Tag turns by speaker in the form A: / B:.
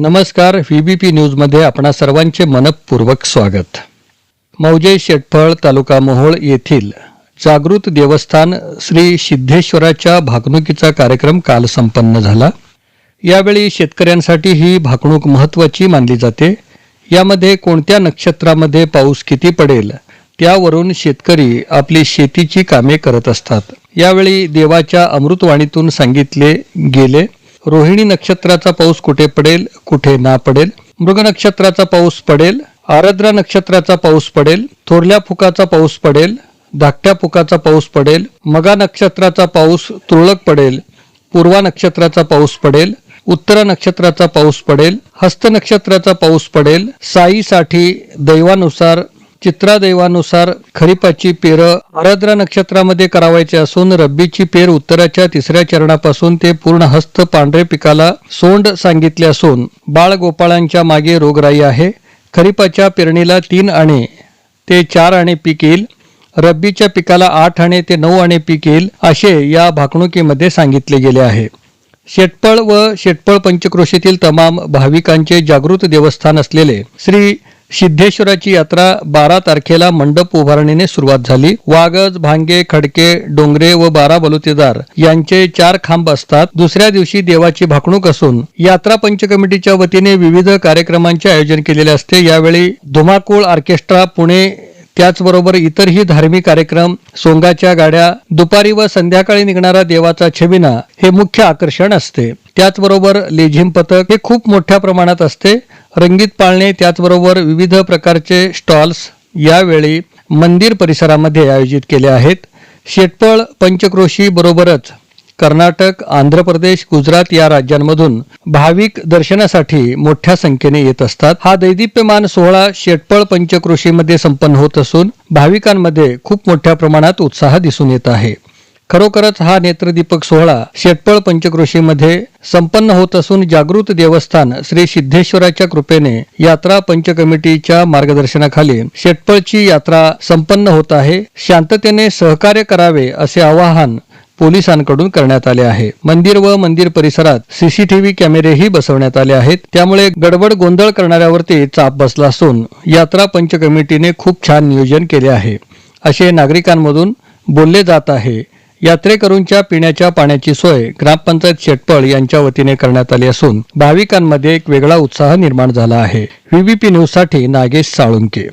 A: नमस्कार व्ही बी पी न्यूजमध्ये आपणा सर्वांचे मनपूर्वक स्वागत. मौजे शेटफळ तालुका मोहोळ येथील जागृत देवस्थान श्री सिद्धेश्वराच्या भाकणुकीचा कार्यक्रम काल संपन्न झाला. यावेळी शेतकऱ्यांसाठी ही भाकणूक महत्त्वाची मानली जाते. यामध्ये कोणत्या नक्षत्रामध्ये पाऊस किती पडेल त्यावरून शेतकरी आपली शेतीची कामे करत असतात. यावेळी देवाच्या अमृतवाणीतून सांगितले गेले. रोहिणी नक्षत्राचा पाऊस कुठे पडेल कुठे ना पडेल? मृग नक्षत्राचा पाऊस पडेल आरद्रा नक्षत्राचा पाऊस पडेल थोरल्या फुकाचा पाऊस पडेल धाकट्या फुकाचा पाऊस पडेल मगा नक्षत्राचा पाऊस तुरळक पडेल पूर्वा नक्षत्राचा पाऊस पडेल उत्तर नक्षत्राचा पाऊस पडेल हस्त नक्षत्राचा पाऊस पडेल साईसाठी दैवानुसार चित्रादैवानुसार खरीपाची पेर आराद्रा नक्षत्रामध्ये करावायची असून रब्बीची पेर उत्तराच्या तिसऱ्या चरणापासून ते पूर्ण हस्त पांढरे पिकाला सोंड सांगितले असून बाळ गोपाळांच्या मागे रोगराई आहे. खरीपाच्या पेरणीला तीन आणे ते चार आणे पीक येईल. रब्बीच्या पिकाला आठ आणे ते नऊ आणे पीक येईल असे या भाकणुकीमध्ये सांगितले गेले आहे. शेटपळ व शेटपळ पंचक्रोशीतील तमाम भाविकांचे जागृत देवस्थान असलेले श्री सिद्धेश्वराची यात्रा बारा तारखेला मंडप उभारणीने सुरुवात झाली. वागज भांगे खडके डोंगरे व बारा बलुतेदार यांचे चार खांब असतात. दुसऱ्या दिवशी देवाची भाकणूक असून यात्रा पंच कमिटीच्या वतीने विविध कार्यक्रमांचे आयोजन केलेले असते. यावेळी धुमाकूळ ऑर्केस्ट्रा पुणे त्याचबरोबर इतरही धार्मिक कार्यक्रम सोंगाच्या गाड्या दुपारी व संध्याकाळी निघणारा देवाचा छबिना हे मुख्य आकर्षण असते. त्याचबरोबर लेझिम पथक हे खूप मोठ्या प्रमाणात असते. रंगीत पाळणे त्याचबरोबर विविध प्रकारचे स्टॉल्स यावेळी मंदिर परिसरामध्ये आयोजित केले आहेत. शेटपळ पंचक्रोशी बरोबरच कर्नाटक आंध्र प्रदेश गुजरात या राज्यांमधून भाविक दर्शनासाठी मोठ्या संख्येने येत असतात. हा दैदिप्यमान सोहळा शेटपळ पंचक्रोशीमध्ये संपन्न होत असून भाविकांमध्ये खूप मोठ्या प्रमाणात उत्साह दिसून येत आहे. खरोखरच हा नेत्रदीपक सोहळा शेटपळ पंचक्रोशीमध्ये संपन्न होत असून जागृत देवस्थान श्री सिद्धेश्वराच्या कृपेने यात्रा पंच कमिटीच्या मार्गदर्शनाखाली शेटपळची यात्रा संपन्न होत आहे. शांततेने सहकार्य करावे असे आवाहन पोलिसांकडून करण्यात आले आहे. मंदिर व मंदिर परिसरात सीसीटीव्ही कॅमेरेही बसवण्यात आले आहेत. त्यामुळे गडबड गोंधळ करणाऱ्यावरती चाप बसला असून यात्रा पंच कमिटीने खूप छान नियोजन केले आहे. असे नागरिकांमधून बोलले जात आहे. यात्रेकरूंच्या पिण्याच्या पाण्याची सोय ग्रामपंचायत शेटपळ यांच्या वतीने करण्यात आली असून भाविकांमध्ये एक वेगळा उत्साह निर्माण झाला आहे. व्हीबीपी न्यूजसाठी नागेश साळुंके.